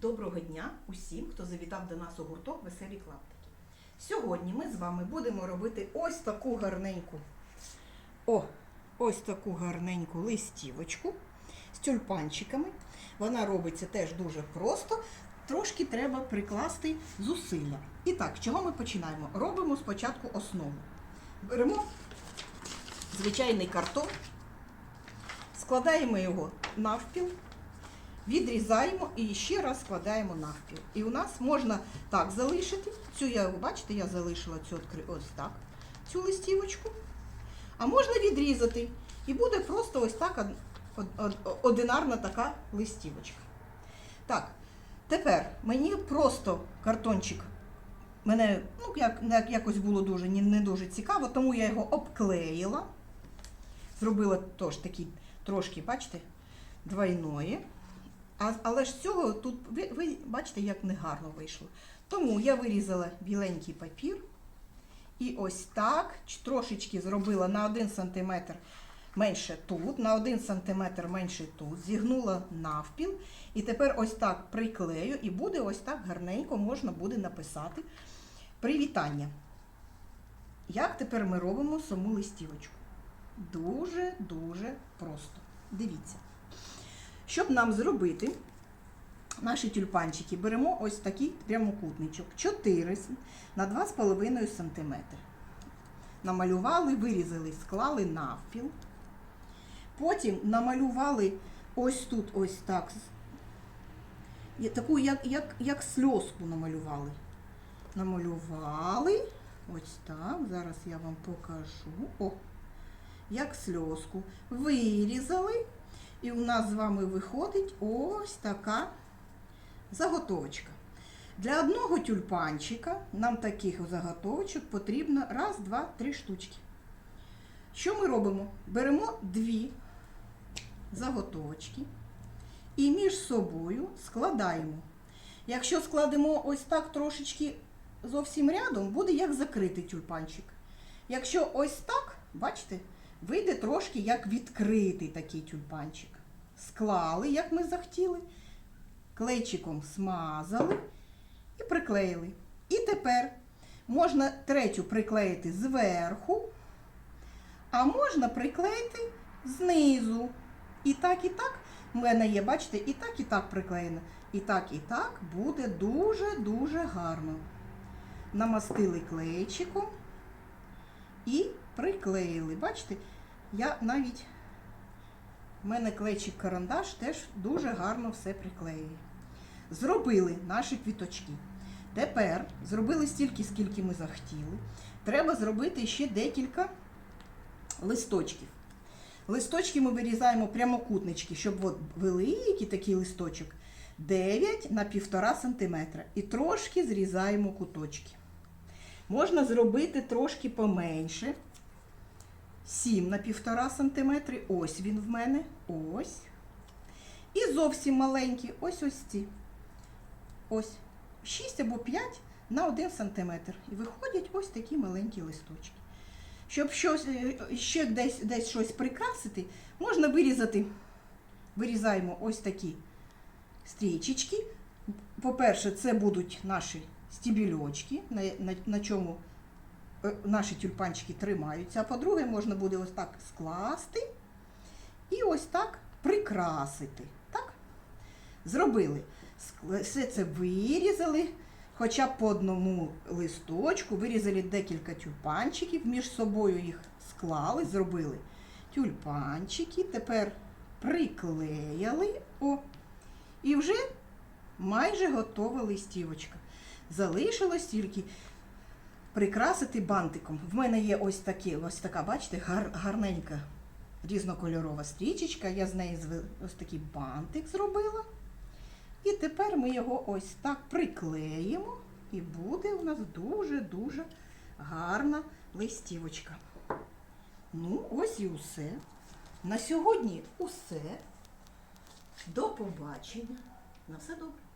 Доброго дня усім, хто завітав до нас у гурток Веселі клаптики. Сьогодні ми з вами будемо робити ось таку гарненьку, о, ось таку гарненьку листівочку з тюльпанчиками. Вона робиться теж дуже просто. Трошки треба прикласти зусилля. І так, чого ми починаємо? Робимо спочатку основу. Беремо звичайний картон, складаємо його навпіл, відрізаємо і ще раз складаємо навпіл. І у нас можна так залишити. Цю я, бачите, я залишила цю ось так, цю листівочку. А можна відрізати. І буде просто ось так од- од- од- одинарна така листівочка. Так, тепер мені просто картончик. Мене ну, як, як- якось було дуже не, дуже цікаво, тому я його обклеїла. Зробила теж такий трошки, бачите, двойної. А, але ж цього тут ви, ви бачите, як негарно вийшло. Тому я вирізала біленький папір. І ось так трошечки зробила на 1 см менше тут, на 1 см менше тут, зігнула навпіл. І тепер ось так приклею, і буде ось так гарненько можна буде написати привітання. Як тепер ми робимо саму листівочку? Дуже-дуже просто. Дивіться. Щоб нам зробити наші тюльпанчики, беремо ось такий прямокутничок 4 на 2,5 см. Намалювали, вирізали, склали навпіл. Потім намалювали ось тут ось так. Таку, як, як, як сльозку намалювали. Намалювали. Ось так. Зараз я вам покажу. О, як сльозку. Вирізали. І у нас з вами виходить ось така заготовочка. Для одного тюльпанчика нам таких заготовочок потрібно раз, два, три штучки. Що ми робимо? Беремо дві заготовочки і між собою складаємо. Якщо складемо ось так трошечки зовсім рядом, буде як закритий тюльпанчик. Якщо ось так, бачите, вийде трошки як відкритий такий тюльпанчик. Склали, як ми захотіли, клейчиком смазали і приклеїли. І тепер можна третю приклеїти зверху, а можна приклеїти знизу. І так, і так. У мене є, бачите, і так, і так приклеєно. І так, і так буде дуже-дуже гарно. Намастили клейчиком і приклеїли. Бачите, я навіть, в мене клейчик карандаш теж дуже гарно все приклеює. Зробили наші квіточки. Тепер зробили стільки, скільки ми захотіли. Треба зробити ще декілька листочків. Листочки ми вирізаємо прямокутнички, щоб от великий такий листочок 9 на 1,5 см. І трошки зрізаємо куточки. Можна зробити трошки поменше. 7 на 1,5 см. Ось він в мене. Ось. І зовсім маленькі. Ось ось ці. Ось. 6 або 5 на 1 см. І виходять ось такі маленькі листочки. Щоб щось, е, ще десь, десь щось прикрасити, можна вирізати. Вирізаємо ось такі стрічечки. По-перше, це будуть наші стібільочки, на, на, на чому наші тюльпанчики тримаються. А по-друге, можна буде ось так скласти і ось так прикрасити. Так? Зробили. Все це вирізали, хоча по одному листочку, вирізали декілька тюльпанчиків, між собою їх склали, зробили тюльпанчики, тепер приклеїли. О, і вже майже готова листівочка. Залишилось тільки прикрасити бантиком. В мене є ось такі, ось така, бачите, гар, гарненька різнокольорова стрічечка. Я з неї ось такий бантик зробила. І тепер ми його ось так приклеїмо, і буде у нас дуже-дуже гарна листівочка. Ну, ось і усе. На сьогодні усе. До побачення. На все добре.